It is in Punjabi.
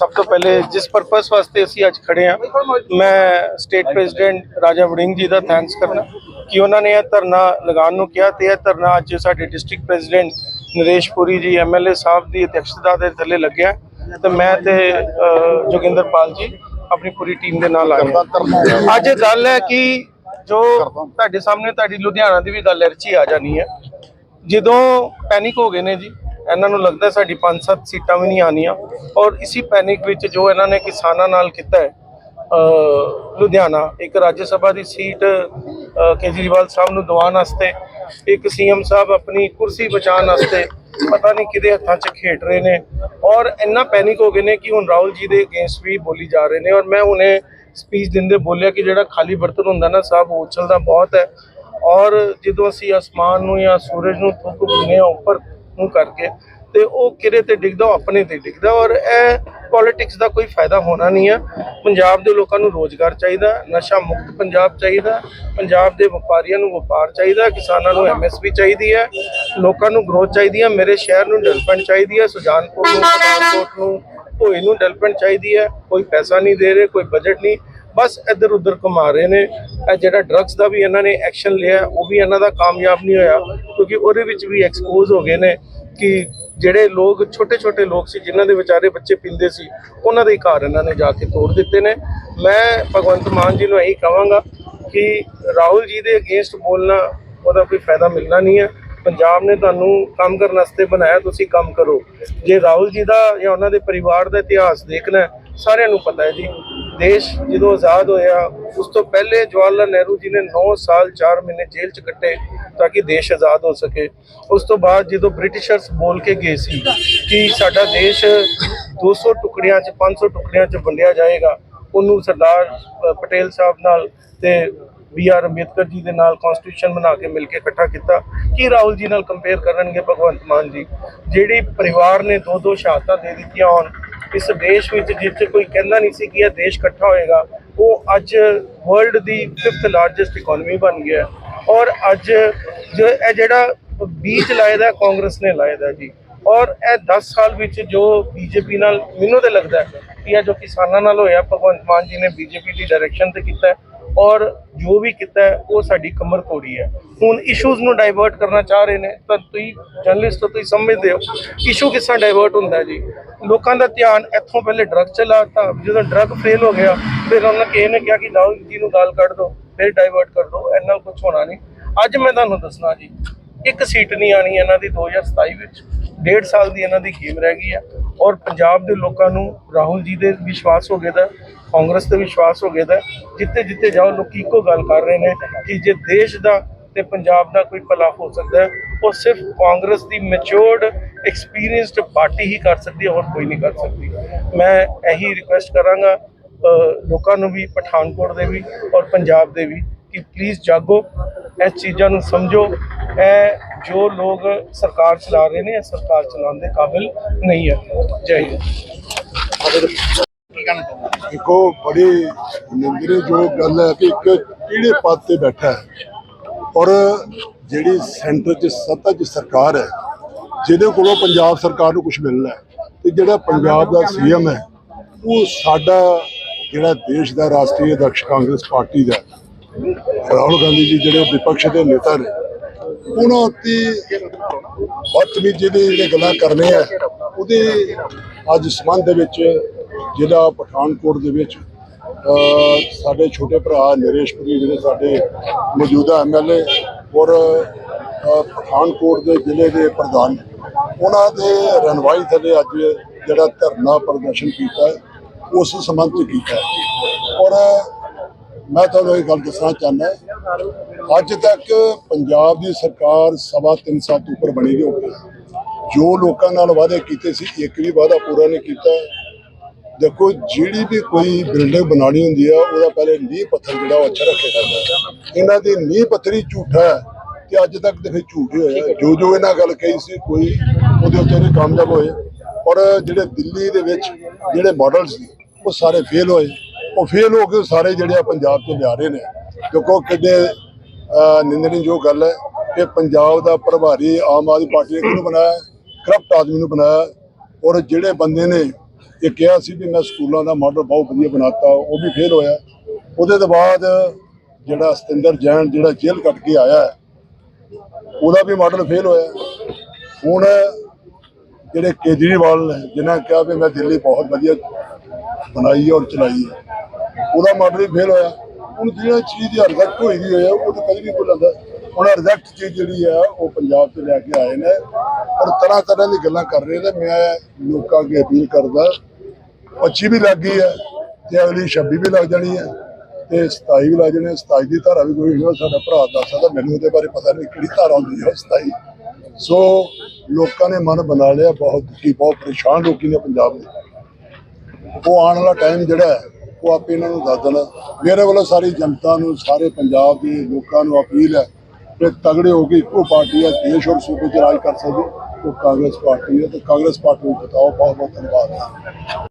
ਸਭ ਤੋਂ ਪਹਿਲੇ ਜਿਸ ਪਰਪਸ ਵਾਸਤੇ ਅਸੀਂ ਅੱਜ ਖੜੇ ਆ ਮੈਂ ਸਟੇਟ ਪ੍ਰੈਜ਼ੀਡੈਂਟ ਰਾਜਾ ਵੜਿੰਗ ਜੀ ਦਾ ਥੈਂਕਸ ਕਰਨਾ, ਕਿ ਉਹਨਾਂ ਨੇ ਇਹ ਧਰਨਾ ਲਗਾਉਣ ਨੂੰ ਕਿਹਾ ਤੇ ਇਹ ਧਰਨਾ ਅੱਜ ਸਾਡੇ ਡਿਸਟ੍ਰਿਕਟ ਪ੍ਰੈਜ਼ੀਡੈਂਟ ਨਰੇਸ਼ ਪੁਰੀ ਜੀ ਐਮਐਲਏ ਸਾਹਿਬ ਦੀ ਅਧਿਕਸ਼ਤਾ ਦੇ ਥੱਲੇ ਲੱਗਿਆ ਤੇ ਮੈਂ ਤੇ ਜੋਗਿੰਦਰਪਾਲ ਜੀ ਆਪਣੀ ਪੂਰੀ ਟੀਮ ਦੇ ਨਾਲ ਆਏ ਅੱਜ ਗੱਲ ਹੈ ਕਿ ਜੋ ਤੁਹਾਡੇ ਸਾਹਮਣੇ, ਤੁਹਾਡੀ ਲੁਧਿਆਣਾ ਦੀ ਵੀ ਗੱਲ ਰਚੀ ਆ ਜਾਣੀ ਹੈ। ਜਦੋਂ ਪੈਨਿਕ ਹੋ ਗਏ ਨੇ ਜੀ ਇਹਨਾਂ ਨੂੰ ਲੱਗਦਾ ਸਾਡੀ 5-7 ਸੀਟਾਂ ਵੀ ਨਹੀਂ ਆਣੀਆਂ ਔਰ ਇਸੀ ਪੈਨਿਕ ਵਿੱਚ ਜੋ ਇਹਨਾਂ ਨੇ ਕਿਸਾਨਾਂ ਨਾਲ ਕੀਤਾ ਹੈ ਲੁਧਿਆਣਾ, ਇੱਕ ਰਾਜ ਸਭਾ ਦੀ ਸੀਟ ਕੇਜਰੀਵਾਲ ਸਾਹਿਬ ਨੂੰ ਦਿਵਾਉਣ ਵਾਸਤੇ, ਇੱਕ ਸੀਐਮ ਸਾਹਿਬ ਆਪਣੀ ਕੁਰਸੀ ਬਚਾਉਣ ਵਾਸਤੇ, ਪਤਾ ਨਹੀਂ ਕਿਹਦੇ ਹੱਥਾਂ 'ਚ ਖੇਡ ਰਹੇ ਨੇ। ਔਰ ਇੰਨਾ ਪੈਨਿਕ ਹੋ ਗਏ ਨੇ ਕਿ ਹੁਣ ਰਾਹੁਲ ਜੀ ਦੇ ਅਗੇਂਸਟ ਵੀ ਬੋਲੀ ਜਾ ਰਹੇ ਨੇ। ਔਰ ਮੈਂ ਹੁਣੇ ਸਪੀਚ ਦਿੰਦੇ ਬੋਲਿਆ ਕਿ ਜਿਹੜਾ ਖਾਲੀ ਬਰਤਨ ਹੁੰਦਾ ਨਾ ਸਾਹਿਬ ਉਛਲਦਾ ਬਹੁਤ ਹੈ। ਔਰ ਜਦੋਂ ਅਸੀਂ ਅਸਮਾਨ ਨੂੰ ਜਾਂ ਸੂਰਜ ਨੂੰ ਥੁੱਕ ਦਿੰਦੇ ਹਾਂ ਉੱਪਰ ਨੂੰ ਕਰਕੇ ਤੇ ਉਹ ਕਿਰੇ ਤੇ ਡਿੱਗਦਾ, ਉਹ ਆਪਣੇ ਤੇ ਡਿੱਗਦਾ ਔਰ ਇਹ ਪੋਲਿਟਿਕਸ ਦਾ ਕੋਈ ਫਾਇਦਾ ਹੋਣਾ ਨਹੀਂ ਆ। ਪੰਜਾਬ ਦੇ ਲੋਕਾਂ ਨੂੰ ਰੋਜ਼ਗਾਰ ਚਾਹੀਦਾ, ਨਸ਼ਾ ਮੁਕਤ ਪੰਜਾਬ ਚਾਹੀਦਾ, ਪੰਜਾਬ ਦੇ ਵਪਾਰੀਆਂ ਨੂੰ ਵਪਾਰ ਚਾਹੀਦਾ, ਕਿਸਾਨਾਂ ਨੂੰ ਐਮਐਸਪੀ ਚਾਹੀਦੀ ਹੈ, ਲੋਕਾਂ ਨੂੰ ਗਰੋਥ ਚਾਹੀਦੀ ਹੈ, ਮੇਰੇ ਸ਼ਹਿਰ ਨੂੰ ਡਿਵੈਲਪਮੈਂਟ ਚਾਹੀਦੀ ਹੈ, ਸੁਜਾਨਪੁਰ ਨੂੰ ਪਠਾਨਕੋਟ ਨੂੰ ਭੋਏ ਨੂੰ ਡਿਵੈਲਪਮੈਂਟ ਚਾਹੀਦੀ ਹੈ, ਕੋਈ ਪੈਸਾ ਨਹੀਂ ਦੇ ਰਹੇ, ਕੋਈ ਬਜਟ ਨਹੀਂ। ਬਸ ਇੱਧਰ ਉੱਧਰ ਘੁਮਾ ਰਹੇ ਨੇ। ਇਹ ਜਿਹੜਾ ਡਰੱਗਸ ਦਾ ਵੀ ਇਹਨਾਂ ਨੇ ਐਕਸ਼ਨ ਲਿਆ, ਉਹ ਵੀ ਇਹਨਾਂ ਦਾ ਕਾਮਯਾਬ ਨਹੀਂ ਹੋਇਆ, ਕਿਉਂਕਿ ਉਹਦੇ ਵਿੱਚ ਵੀ ਐਕਸਪੋਜ਼ ਹੋ ਗਏ ਨੇ ਕਿ ਜਿਹੜੇ ਲੋਕ ਛੋਟੇ ਛੋਟੇ ਲੋਕ ਸੀ, ਜਿਨ੍ਹਾਂ ਦੇ ਵਿਚਾਰੇ ਬੱਚੇ ਪੀਂਦੇ ਸੀ, ਉਹਨਾਂ ਦੇ ਘਰ ਇਹਨਾਂ ਨੇ ਜਾ ਕੇ ਤੋੜ ਦਿੱਤੇ ਨੇ। ਮੈਂ ਭਗਵੰਤ ਮਾਨ ਜੀ ਨੂੰ ਇਹੀ ਕਹਾਂਗਾ ਕਿ ਰਾਹੁਲ ਜੀ ਦੇ ਅਗੇਂਸਟ ਬੋਲਣਾ, ਉਹਦਾ ਕੋਈ ਫਾਇਦਾ ਮਿਲਣਾ ਨਹੀਂ ਹੈ। ਪੰਜਾਬ ਨੇ ਤੁਹਾਨੂੰ ਕੰਮ ਕਰਨ ਵਾਸਤੇ ਬਣਾਇਆ, ਤੁਸੀਂ ਕੰਮ ਕਰੋ। ਜੇ ਰਾਹੁਲ ਜੀ ਦਾ ਜਾਂ ਉਹਨਾਂ ਦੇ ਪਰਿਵਾਰ ਦਾ ਇਤਿਹਾਸ ਦੇਖਣਾ ਸਾਰਿਆਂ ਨੂੰ ਪਤਾ ਹੈ ਜੀ। ਦੇਸ਼ ਜਦੋਂ ਆਜ਼ਾਦ ਹੋਇਆ, ਉਸ ਤੋਂ ਪਹਿਲੇ ਜਵਾਹਰ ਲਾਲ ਨਹਿਰੂ ਜੀ ਨੇ 9 ਸਾਲ 4 ਮਹੀਨੇ ਜੇਲ੍ਹ 'ਚ ਕੱਟੇ ਤਾਂ ਕਿ ਦੇਸ਼ ਆਜ਼ਾਦ ਹੋ ਸਕੇ। ਉਸ ਤੋਂ ਬਾਅਦ ਜਦੋਂ ਬ੍ਰਿਟਿਸ਼ਰਸ ਬੋਲ ਕੇ ਗਏ ਸੀ ਕਿ ਸਾਡਾ ਦੇਸ਼ 200 ਟੁਕੜਿਆਂ 'ਚ 500 ਟੁਕੜਿਆਂ 'ਚ ਵੰਡਿਆ ਜਾਏਗਾ, ਉਹਨੂੰ ਸਰਦਾਰ ਪਟੇਲ ਸਾਹਿਬ ਨਾਲ ਤੇ ਬੀ ਆਰ ਅੰਬੇਦਕਰ ਜੀ ਦੇ ਨਾਲ ਕਨਸਟੀਟਿਊਸ਼ਨ ਬਣਾ ਕੇ ਮਿਲ ਕੇ ਇਕੱਠਾ ਕੀਤਾ। ਕੀ ਰਾਹੁਲ ਜੀ ਨਾਲ ਕੰਪੇਅਰ ਕਰਨਗੇ ਭਗਵੰਤ ਮਾਨ ਜੀ? ਜਿਹੜੀ ਪਰਿਵਾਰ ਨੇ ਦੋ ਦੋ ਸ਼ਹਾਦਤਾਂ ਦੇ ਦਿੱਤੀਆਂ ਹੋਣ ਇਸ ਦੇਸ਼ ਵਿੱਚ ਜਿੱਥੇ ਕੋਈ ਕਹਿੰਦਾ ਨਹੀਂ ਸੀ ਕਿ ਇਹ ਦੇਸ਼ ਇਕੱਠਾ ਹੋਏਗਾ ਉਹ ਅੱਜ ਵਰਲਡ ਦੀ 5th ਲਾਰਜੈਸਟ ਇਕਨੋਮੀ ਬਣ ਗਿਆ ਔਰ ਅੱਜ ਜੋ ਇਹ ਜਿਹੜਾ ਬੀਜ ਲਾਇਦਾ ਹੈ, ਕਾਂਗਰਸ ਨੇ ਲਾਇਦਾ ਜੀ ਔਰ ਇਹ 10 ਸਾਲ ਵਿੱਚ ਜੋ ਬੀਜੇਪੀ ਨਾਲ ਮੈਨੂੰ ਤਾਂ ਲੱਗਦਾ ਕਿ ਇਹ ਜੋ ਕਿਸਾਨਾਂ ਨਾਲ ਹੋਇਆ ਭਗਵੰਤ ਮਾਨ ਜੀ ਨੇ ਬੀਜੇਪੀ ਦੀ ਡਾਇਰੈਕਸ਼ਨ ਤੇ ਕੀਤਾ ਔਰ ਜੋ ਵੀ ਕੀਤਾ ਉਹ ਸਾਡੀ ਕਮਰ ਤੋੜੀ ਹੈ। ਹੁਣ ਇਸ਼ੂਜ਼ ਨੂੰ ਡਾਈਵਰਟ ਕਰਨਾ ਚਾਹ ਰਹੇ ਨੇ, ਤਾਂ ਤੁਸੀਂ ਜਰਨਲਿਸਟ ਤੋਂ ਤੁਸੀਂ ਸਮਝਦੇ ਹੋ। ਇਸ਼ੂ ਕਿਸ ਤਰ੍ਹਾਂ ਡਾਈਵਰਟ ਹੁੰਦਾ ਜੀ? ਲੋਕਾਂ ਦਾ ਧਿਆਨ ਇੱਥੋਂ ਪਹਿਲੇ ਡਰਗ ਚਲਾਤਾ ਜਦੋਂ ਡਰਗ ਫੇਲ ਹੋ ਗਿਆ, ਫਿਰ ਉਹਨਾਂ ਕਿਸੇ ਨੇ ਕਿਹਾ ਕਿ ਰਾਹੁਲ ਜੀ ਨੂੰ ਗਾਲ ਕੱਢ ਦਿਓ ਫਿਰ ਡਾਈਵਰਟ ਕਰ ਦਿਓ ਇੰਨਾ ਕੁਝ ਹੋਣਾ ਨਹੀਂ। ਅੱਜ ਮੈਂ ਤੁਹਾਨੂੰ ਦੱਸਣਾ ਜੀ, ਇੱਕ ਸੀਟ ਨਹੀਂ ਆਣੀ ਇਹਨਾਂ ਦੀ 2027 ਵਿੱਚ। ਡੇਢ ਸਾਲ ਦੀ ਇਹਨਾਂ ਦੀ ਗੇਮ ਰਹਿ ਗਈ ਹੈ। ਔਰ ਪੰਜਾਬ ਦੇ ਲੋਕਾਂ ਨੂੰ ਰਾਹੁਲ ਜੀ ਦੇ ਵਿਸ਼ਵਾਸ ਹੋ ਗਿਆ ਦਾ, ਕਾਂਗਰਸ ਤੇ ਵਿਸ਼ਵਾਸ ਹੋ ਗਿਆ ਦਾ ਜਿੱਥੇ ਜਿੱਥੇ ਜਾਓ, ਲੋਕ ਇੱਕੋ ਗੱਲ ਕਰ ਰਹੇ ਨੇ ਕਿ ਜੇ ਦੇਸ਼ ਦਾ ਤੇ ਪੰਜਾਬ ਦਾ ਕੋਈ ਭਲਾ ਹੋ ਸਕਦਾ ਉਹ ਸਿਰਫ ਕਾਂਗਰਸ ਦੀ ਮੈਚੁਰਡ ਐਕਸਪੀਰੀਅੰਸਡ ਪਾਰਟੀ ਹੀ ਕਰ ਸਕਦੀ ਹੈ, ਹੋਰ ਕੋਈ ਨਹੀਂ ਕਰ ਸਕਦੀ। ਮੈਂ ਇਹੀ ਰਿਕੁਐਸਟ ਕਰਾਂਗਾ ਲੋਕਾਂ ਨੂੰ ਵੀ, ਪਠਾਨਕੋਟ ਦੇ ਵੀ ਔਰ ਪੰਜਾਬ ਦੇ ਵੀ, ਕਿ ਪਲੀਜ਼ ਜਾਗੋ, ਇਸ ਚੀਜ਼ਾਂ ਨੂੰ ਸਮਝੋ, ਇਹ ਜੋ ਲੋਕ ਸਰਕਾਰ ਚਲਾ ਰਹੇ ਨੇ ਇਹ ਸਰਕਾਰ ਚਲਾਉਣ ਦੇ ਕਾਬਿਲ ਨਹੀਂ ਹੈ। ਜੈ ਹਿੰਦ। ਦੇਖੋ ਬੜੀ ਨਿੰਦਰੇ ਜੋ ਗੱਲ ਹੈ ਕਿ ਇੱਕ ਕਿਹੜੇ ਪਦ ਤੇ ਬੈਠਾ ਹੈ ਔਰ ਜਿਹੜੀ ਸੈਂਟਰ 'ਚ ਸੱਤਾ 'ਚ ਸਰਕਾਰ ਹੈ, ਜਿਹਦੇ ਕੋਲੋਂ ਪੰਜਾਬ ਸਰਕਾਰ ਨੂੰ ਕੁਝ ਮਿਲਣਾ ਹੈ ਤੇ ਜਿਹੜਾ ਪੰਜਾਬ ਦਾ ਸੀਐਮ ਹੈ, ਉਹ ਸਾਡਾ ਜਿਹੜਾ ਦੇਸ਼ ਦਾ ਰਾਸ਼ਟਰੀ ਅਧਿਕਸ਼ ਕਾਂਗਰਸ ਪਾਰਟੀ ਦਾ ਰਾਹੁਲ ਗਾਂਧੀ ਜੀ ਜਿਹੜੇ ਵਿਪਕਸ਼ ਦੇ ਨੇਤਾ ਨੇ ਉਹਨਾਂ ਉੱਤੇ ਬਦਤਮੀਜ਼ੀ ਦੇ ਜਿਹੜੇ ਗੱਲਾਂ ਕਰਨੇ ਆ ਉਹਦੇ ਅੱਜ ਸਬੰਧ ਦੇ ਵਿੱਚ ਜ਼ਿਲ੍ਹਾ ਪਠਾਨਕੋਟ ਦੇ ਵਿੱਚ ਸਾਡੇ ਛੋਟੇ ਭਰਾ ਨਰੇਸ਼ ਪੁਰੀ ਜਿਹੜੇ ਸਾਡੇ ਮੌਜੂਦਾ ਐਮਐਲਏ ਔਰ ਪਠਾਨਕੋਟ ਦੇ ਜ਼ਿਲ੍ਹੇ ਦੇ ਪ੍ਰਧਾਨ, ਉਹਨਾਂ ਦੇ ਰਣਵਾਈ ਥੱਲੇ ਅੱਜ ਜਿਹੜਾ ਧਰਨਾ ਪ੍ਰਦਰਸ਼ਨ ਕੀਤਾ ਉਸ ਸੰਬੰਧ ਚ ਕੀਤਾ ਔਰ ਮੈਂ ਤੁਹਾਨੂੰ ਇਹ ਗੱਲ ਦੱਸਣਾ ਚਾਹੁੰਦਾ ਅੱਜ ਤੱਕ ਪੰਜਾਬ ਦੀ ਸਰਕਾਰ ਸਵਾ ਤਿੰਨ ਸਾਲ ਤੋਂ ਉੱਪਰ ਬਣੀ ਹੋ। ਗਈ ਜੋ ਲੋਕਾਂ ਨਾਲ ਵਾਅਦੇ ਕੀਤੇ ਸੀ, ਇੱਕ ਵੀ ਵਾਅਦਾ ਪੂਰਾ ਨਹੀਂ ਕੀਤਾ। ਦੇਖੋ, ਜਿਹੜੀ ਵੀ ਕੋਈ ਬਿਲਡਿੰਗ ਬਣਾਉਣੀ ਹੁੰਦੀ ਆ, ਉਹਦਾ ਪਹਿਲੇ ਨੀਂਹ ਪੱਥਰ ਜਿਹੜਾ ਉਹ ਅੱਛਾ ਰੱਖਿਆ ਜਾਂਦਾ ਇਹਨਾਂ ਦੀ ਨੀਂਹ ਪੱਥਰੀ ਝੂਠਾ ਹੈ ਤੇ ਅੱਜ ਤੱਕ ਤੇ ਫਿਰ ਝੂਠ ਹੀ ਹੋਇਆ ਜੋ ਜੋ ਇਹਨਾਂ ਗੱਲ ਕਹੀ ਸੀ, ਕੋਈ ਉਹਦੇ ਉੱਤੇ ਨਹੀਂ ਕਾਮਯਾਬ ਹੋਏ। ਔਰ ਜਿਹੜੇ ਦਿੱਲੀ ਦੇ ਵਿੱਚ ਜਿਹੜੇ ਮਾਡਲ ਸੀ ਉਹ ਸਾਰੇ ਫੇਲ ਹੋਏ। ਉਹ ਫੇਲ ਹੋ ਕੇ ਸਾਰੇ ਜਿਹੜੇ ਆ ਪੰਜਾਬ ਤੋਂ ਲਿਆ ਰਹੇ ਨੇ। ਦੇਖੋ, ਕਿੰਨੇ ਨਿੰਦਣਯੋਗ ਗੱਲ ਹੈ ਕਿ ਪੰਜਾਬ ਦਾ ਪ੍ਰਭਾਰੀ ਆਮ ਆਦਮੀ ਪਾਰਟੀ ਨੇ ਕਿਹਨੂੰ ਬਣਾਇਆ? ਕਰਪਟ ਆਦਮੀ ਨੂੰ ਬਣਾਇਆ। ਔਰ ਜਿਹੜੇ ਬੰਦੇ ਨੇ ਇਹ ਕਿਹਾ ਸੀ ਵੀ ਮੈਂ ਸਕੂਲਾਂ ਦਾ ਮਾਡਲ ਬਹੁਤ ਵਧੀਆ ਬਣਾਤਾ, ਉਹ ਵੀ ਫੇਲ ਹੋਇਆ। ਉਹਦੇ ਤੋਂ ਬਾਅਦ ਜਿਹੜਾ ਸਤਿੰਦਰ ਜੈਨ ਜਿਹੜਾ ਜੇਲ੍ਹ ਕੱਟ ਕੇ ਆਇਆ ਉਹਦਾ ਵੀ ਮਾਡਲ ਫੇਲ ਹੋਇਆ। ਹੁਣ ਜਿਹੜੇ ਕੇਜਰੀਵਾਲ ਨੇ, ਜਿਨ੍ਹਾਂ ਕਿਹਾ ਵੀ ਮੈਂ ਦਿੱਲੀ ਬਹੁਤ ਵਧੀਆ ਬਣਾਈ ਔਰ ਚਲਾਈ ਉਹਦਾ ਮਾਡਲ ਵੀ ਫੇਲ ਹੋਇਆ। ਹੁਣ ਜਿਹੜਾ ਚੀਜ਼ ਦੀ ਰਿਜ਼ਲਟ ਹੋਈ ਦੀ ਹੋਇਆ ਉਹ ਤਾਂ ਕਦੇ ਨਹੀਂ ਭੁੱਲਦਾ ਹੁਣ ਰਿਜ਼ਲਟ ਚੀਜ਼ ਜਿਹੜੀ ਆ, ਉਹ ਪੰਜਾਬ ਤੋਂ ਲੈ ਕੇ ਆਏ ਨੇ ਔਰ ਤਰ੍ਹਾਂ ਤਰ੍ਹਾਂ ਦੀ ਗੱਲਾਂ ਕਰ ਰਹੇ ਨੇ। ਮੈਂ ਲੋਕਾਂ ਅੱਗੇ ਅਪੀਲ ਕਰਦਾ 25 ਵੀ ਲੱਗ ਗਈ ਹੈ ਤੇ ਅਗਲੀ 26 ਵੀ ਲੱਗ ਜਾਣੀ ਹੈ ਤੇ 27 ਵੀ ਲੱਗ ਜਾਣੀ ਹੈ 27 ਦੀ ਧਾਰਾ ਵੀ ਕੋਈ ਨਹੀਂ ਸਾਡਾ ਭਰਾ ਦੱਸ ਸਕਦਾ, ਮੈਨੂੰ ਉਹਦੇ ਬਾਰੇ ਪਤਾ ਨਹੀਂ ਕਿਹੜੀ ਧਾਰਾ ਹੁੰਦੀ ਹੈ 27 ਸੋ ਲੋਕਾਂ ਨੇ ਮਨ ਬਣਾ ਲਿਆ, ਬਹੁਤ ਦੁਖੀ, ਬਹੁਤ ਪਰੇਸ਼ਾਨ ਲੋਕੀ ਨੇ ਪੰਜਾਬ ਦੇ। ਉਹ ਆਉਣ ਵਾਲਾ ਟਾਈਮ ਜਿਹੜਾ ਹੈ ਉਹ ਆਪੇ ਇਹਨਾਂ ਨੂੰ ਦੱਸ ਦੇਣਾ। ਮੇਰੇ ਵੱਲੋਂ ਸਾਰੀ ਜਨਤਾ ਨੂੰ, ਸਾਰੇ ਪੰਜਾਬ ਦੇ ਲੋਕਾਂ ਨੂੰ ਅਪੀਲ ਹੈ ਕਿ ਤਗੜੇ ਹੋ ਕੇ ਇੱਕੋ ਪਾਰਟੀ ਹੈ ਦੇਸ਼ ਔਰ ਸੂਬੇ 'ਚ ਰਾਜ ਕਰ ਸਕਦੇ ਉਹ ਕਾਂਗਰਸ ਪਾਰਟੀ ਹੈ ਤੇ ਕਾਂਗਰਸ ਪਾਰਟੀ ਨੂੰ ਬਤਾਓ ਬਹੁਤ ਬਹੁਤ ਧੰਨਵਾਦ।